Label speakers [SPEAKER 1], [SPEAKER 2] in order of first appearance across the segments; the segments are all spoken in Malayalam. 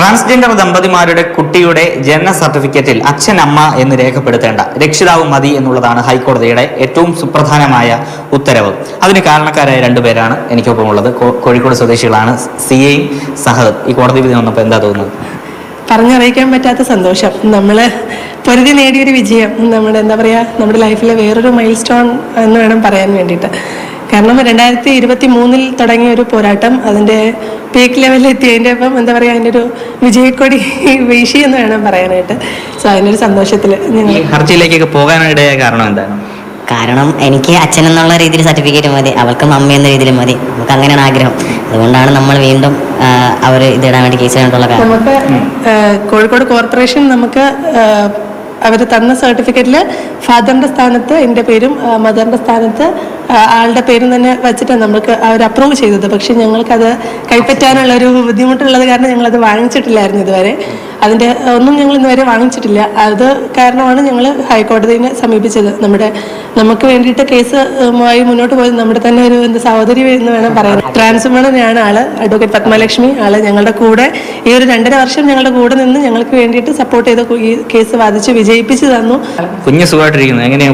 [SPEAKER 1] ട്രാൻസ്ജെൻഡർ ദമ്പതിമാരുടെ കുട്ടിയുടെ ജനന സർട്ടിഫിക്കറ്റിൽ അച്ഛൻ അമ്മ എന്ന് രേഖപ്പെടുത്തേണ്ട. രക്ഷിതാവ് മതി എന്നുള്ളതാണ് ഹൈക്കോടതിയുടെ ഏറ്റവും സുപ്രധാനമായ ഉത്തരവ്. അതിന് കാരണക്കാരായ രണ്ടുപേരാണ് എനിക്കൊപ്പമുള്ളത്. കോഴിക്കോട് സ്വദേശികളാണ് സി എയും സഹദ്. ഈ കോടതി വിധി വന്നപ്പോൾ എന്താ തോന്നുന്നത്?
[SPEAKER 2] പറഞ്ഞറിയിക്കാൻ പറ്റാത്ത സന്തോഷം. നമ്മൾ പൊരുതി നേടിയൊരു വിജയം. നമ്മുടെ എന്താ പറയുക നമ്മുടെ ലൈഫിലെ വേറൊരു മൈൽ സ്റ്റോൺ എന്ന് വേണം പറയാൻ വേണ്ടിയിട്ട്. കാരണം രണ്ടായിരത്തി ഇരുപത്തി മൂന്നിൽ തുടങ്ങിയ ഒരു പോരാട്ടം. അതിന്റെ പീക്ക് ലെവലിൽ എത്തിയതിന്റെ അപ്പം എന്താ പറയുക അതിന്റെ ഒരു വിജയക്കൊടി വീശി എന്ന് വേണം പറയാനായിട്ട്. സോ അതിന്റെ ഒരു സന്തോഷത്തിൽ ഞങ്ങൾ
[SPEAKER 1] ഹർജിയിലേക്കൊക്കെ പോകാനിടയായ കാരണം എന്താണ്?
[SPEAKER 3] കാരണം എനിക്ക് അച്ഛൻ എന്നുള്ള രീതിയിൽ സർട്ടിഫിക്കറ്റ് മതി അവൾക്ക് മമ്മി എന്ന രീതിയിൽ മതി. നമുക്ക് അങ്ങനെയാണ് ആഗ്രഹം. അതുകൊണ്ടാണ് നമ്മൾ വീണ്ടും അവർ ഇതിടാൻ വേണ്ടി കേസ് വേണ്ടിയുള്ള കാര്യം
[SPEAKER 2] നമുക്ക് കോഴിക്കോട് കോർപ്പറേഷൻ നമുക്ക് അവർ തന്ന സർട്ടിഫിക്കറ്റിൽ ഫാദറിന്റെ സ്ഥാനത്ത് എന്റെ പേരും മദറിന്റെ സ്ഥാനത്ത് ആളുടെ പേരും തന്നെ വെച്ചിട്ടാണ് നമ്മൾക്ക് അവർ അപ്രൂവ് ചെയ്തത്. പക്ഷേ ഞങ്ങൾക്കത് കൈപ്പറ്റാനുള്ള ഒരു ബുദ്ധിമുട്ടുള്ളത് കാരണം ഞങ്ങളത് വാങ്ങിച്ചിട്ടില്ലായിരുന്നു ഇതുവരെ. അതിന്റെ ഒന്നും ഞങ്ങൾ ഇന്നുവരെ വാങ്ങിച്ചിട്ടില്ല. അത് കാരണമാണ് ഞങ്ങൾ ഹൈക്കോടതിനെ സമീപിച്ചത്. നമ്മുടെ നമുക്ക് വേണ്ടിയിട്ട് കേസ് ആയി മുന്നോട്ട് പോയത് നമ്മുടെ തന്നെ ഒരു എന്താ സഹോദരി എന്ന് വേണം പറയാൻ. ട്രാൻസ്വുമണനാണ് ആൾ അഡ്വക്കേറ്റ് പത്മലക്ഷ്മി ആൾ. ഞങ്ങളുടെ കൂടെ ഈ ഒരു രണ്ടര വർഷം ഞങ്ങളുടെ കൂടെ നിന്ന് ഞങ്ങൾക്ക് വേണ്ടിയിട്ട് സപ്പോർട്ട് ചെയ്ത് ഈ കേസ് വാദിച്ച് വിജയിപ്പിച്ചു തന്നു.
[SPEAKER 1] കുഞ്ഞു സുഖമായിട്ടിരിക്കുന്നത് എങ്ങനെയാ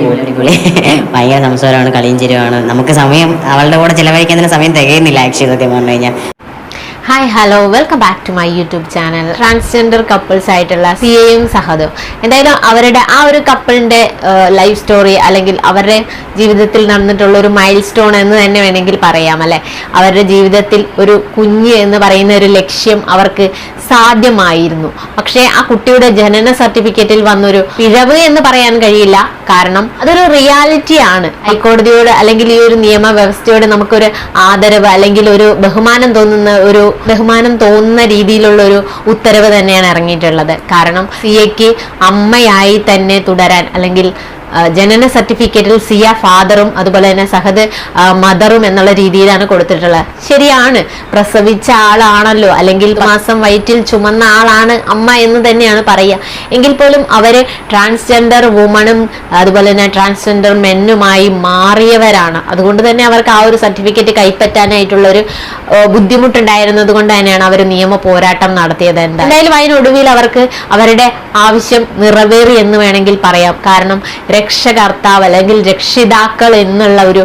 [SPEAKER 3] ഭയങ്കര സംസാരമാണ് കളിയും ചിരിയുമാണ്. നമുക്ക് സമയം അവളുടെ കൂടെ ചിലവഴിക്കാൻ സമയം തികയുന്നില്ല ആക്ച്വലി സത്യം പറഞ്ഞു കഴിഞ്ഞാൽ.
[SPEAKER 4] Hi hello welcome back to my YouTube channel transgender couples ആയിട്ടുള്ള സി എയും സഹദും എന്തായാലും അവരുടെ ആ ഒരു കപ്പിളിന്റെ ലൈഫ് സ്റ്റോറി അല്ലെങ്കിൽ അവരുടെ ജീവിതത്തിൽ നടന്നിട്ടുള്ള ഒരു മൈൽ സ്റ്റോൺ എന്ന് തന്നെ വേണമെങ്കിൽ പറയാം അല്ലേ? അവരുടെ ജീവിതത്തിൽ ഒരു കുഞ്ഞ് എന്ന് പറയുന്ന ഒരു ലക്ഷ്യം അവർക്ക് സാധ്യമായിരുന്നു. പക്ഷേ ആ കുട്ടിയുടെ ജനന സർട്ടിഫിക്കറ്റിൽ വന്നൊരു പിഴവ് എന്ന് പറയാൻ കഴിയില്ല. കാരണം അതൊരു റിയാലിറ്റി ആണ് ഹൈക്കോടതിയോട് അല്ലെങ്കിൽ ഈ ഒരു നിയമ വ്യവസ്ഥയോട് നമുക്കൊരു ആദരവ് അല്ലെങ്കിൽ ഒരു ബഹുമാനം തോന്നുന്ന ഒരു ബഹുമാനം തോന്നുന്ന രീതിയിലുള്ള ഒരു ഉത്തരവ് തന്നെയാണ് ഇറങ്ങിയിട്ടുള്ളത്. കാരണം സിയയ്ക്ക് അമ്മയായി തന്നെ തുടരാൻ അല്ലെങ്കിൽ ജനന സർട്ടിഫിക്കറ്റിൽ സിയ ഫാദറും അതുപോലെ തന്നെ സഹദ് മദറും എന്നുള്ള രീതിയിലാണ് കൊടുത്തിട്ടുള്ളത്. ശരിയാണ്. പ്രസവിച്ച ആളാണല്ലോ. അല്ലെങ്കിൽ മാസം വയറ്റിൽ ചുമന്ന ആളാണ് അമ്മ എന്ന് തന്നെയാണ് പറയുക. എങ്കിൽ പോലും അവർ ട്രാൻസ്ജെൻഡർ വുമണും അതുപോലെ തന്നെ ട്രാൻസ്ജെൻഡർ മെന്നുമായി മാറിയവരാണ്. അതുകൊണ്ട് തന്നെ അവർക്ക് ആ ഒരു സർട്ടിഫിക്കറ്റ് കൈപ്പറ്റാനായിട്ടുള്ള ഒരു ബുദ്ധിമുട്ടുണ്ടായിരുന്നത് കൊണ്ട് തന്നെയാണ് അവർ നിയമ പോരാട്ടം നടത്തിയത്. എന്തായാലും അതിനൊടുവിൽ അവർക്ക് അവരുടെ ആവശ്യം നിറവേറി എന്ന് വേണമെങ്കിൽ പറയാം. കാരണം രക്ഷകർത്താവ് അല്ലെങ്കിൽ രക്ഷിതാക്കൾ എന്നുള്ള ഒരു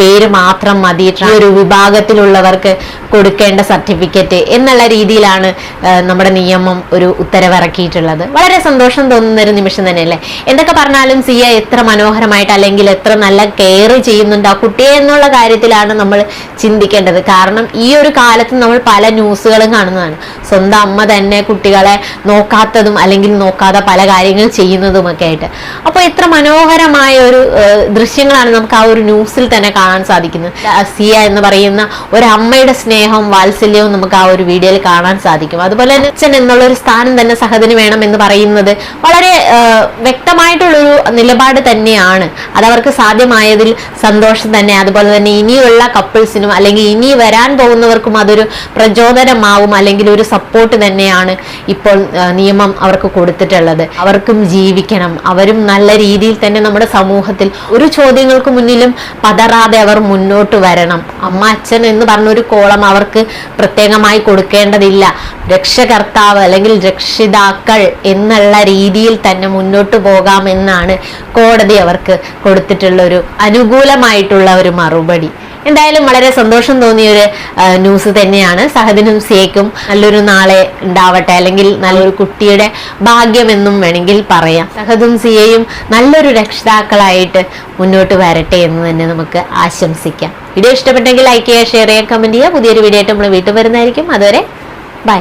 [SPEAKER 4] പേര് മാത്രം മതി. ഈ ഒരു വിഭാഗത്തിലുള്ളവർക്ക് കൊടുക്കേണ്ട സർട്ടിഫിക്കറ്റ് എന്നുള്ള രീതിയിലാണ് നമ്മുടെ നിയമം ഒരു ഉത്തരവിറക്കിയിട്ടുള്ളത്. വളരെ സന്തോഷം തോന്നുന്ന ഒരു നിമിഷം തന്നെയല്ലേ? എന്തൊക്കെ പറഞ്ഞാലും സിയ എത്ര മനോഹരമായിട്ട് അല്ലെങ്കിൽ എത്ര നല്ല കെയർ ചെയ്യുന്നുണ്ട് ആ കുട്ടിയെ എന്നുള്ള കാര്യത്തിലാണ് നമ്മൾ ചിന്തിക്കേണ്ടത്. കാരണം ഈ ഒരു കാലത്ത് നമ്മൾ പല ന്യൂസുകളും കാണുന്നതാണ്. സ്വന്തം അമ്മ തന്നെ കുട്ടികളെ നോക്കാത്തതും അല്ലെങ്കിൽ നോക്കാതെ പല കാര്യങ്ങൾ ചെയ്യുന്നതുമൊക്കെ ആയിട്ട്. അപ്പോൾ എത്ര മനോഹരമായ ഒരു ദൃശ്യങ്ങളാണ് നമുക്ക് ആ ഒരു ന്യൂസിൽ തന്നെ കാണാൻ സാധിക്കുന്നത്. സിയ എന്ന് പറയുന്ന ഒരു അമ്മയുടെ സ്നേഹവും വാത്സല്യവും നമുക്ക് ആ ഒരു വീഡിയോയിൽ കാണാൻ സാധിക്കും. അതുപോലെ തന്നെ അച്ഛൻ എന്നുള്ള ഒരു സ്ഥാനം തന്നെ സഹദിന് വേണം എന്ന് പറയുന്നത് വളരെ വ്യക്തമായിട്ടുള്ളൊരു നിലപാട് തന്നെയാണ്. അതവർക്ക് സാധ്യമായതിൽ സന്തോഷം തന്നെ. അതുപോലെ തന്നെ ഇനിയുള്ള കപ്പിൾസിനും അല്ലെങ്കിൽ ഇനി വരാൻ പോകുന്നവർക്കും അതൊരു പ്രചോദനമാവും അല്ലെങ്കിൽ ഒരു സപ്പോർട്ട് തന്നെയാണ് ഇപ്പോൾ നിയമം അവർക്ക് കൊടുത്തിട്ടുള്ളത്. അവർക്കും ജീവിക്കണം. അവരും നല്ല രീതിയിൽ തന്നെ നമ്മുടെ സമൂഹത്തിൽ ഒരു ചോദ്യങ്ങൾക്ക് മുന്നിലും പതറാതെ അവർ മുന്നോട്ട് വരണം. അമ്മ അച്ഛൻ എന്ന് പറഞ്ഞൊരു കോളം അവർക്ക് പ്രത്യേകമായി കൊടുക്കേണ്ടതില്ല. രക്ഷകർത്താവ് അല്ലെങ്കിൽ രക്ഷിതാക്കൾ എന്നുള്ള രീതിയിൽ തന്നെ മുന്നോട്ട് പോകാമെന്നാണ് കോടതി അവർക്ക് കൊടുത്തിട്ടുള്ള ഒരു അനുകൂലമായിട്ടുള്ള ഒരു മറുപടി. എന്തായാലും വളരെ സന്തോഷം തോന്നിയ ഒരു ന്യൂസ് തന്നെയാണ്. സഹദിനും സിയക്കും നല്ലൊരു നാളെ ഉണ്ടാവട്ടെ. അല്ലെങ്കിൽ നല്ലൊരു കുട്ടിയുടെ ഭാഗ്യമെന്നും വേണമെങ്കിൽ പറയാം. സഹദും സിയയും നല്ലൊരു രക്ഷിതാക്കളായിട്ട് മുന്നോട്ട് വരട്ടെ എന്ന് തന്നെ നമുക്ക് ആശംസിക്കാം. വീഡിയോ ഇഷ്ടപ്പെട്ടെങ്കിൽ ലൈക്ക് ചെയ്യുക ഷെയർ ചെയ്യുക കമന്റ് ചെയ്യുക. പുതിയൊരു വീഡിയോ ആയിട്ട് നമ്മൾ വീട്ടിൽ വരുന്നതായിരിക്കും. അതുവരെ ബൈ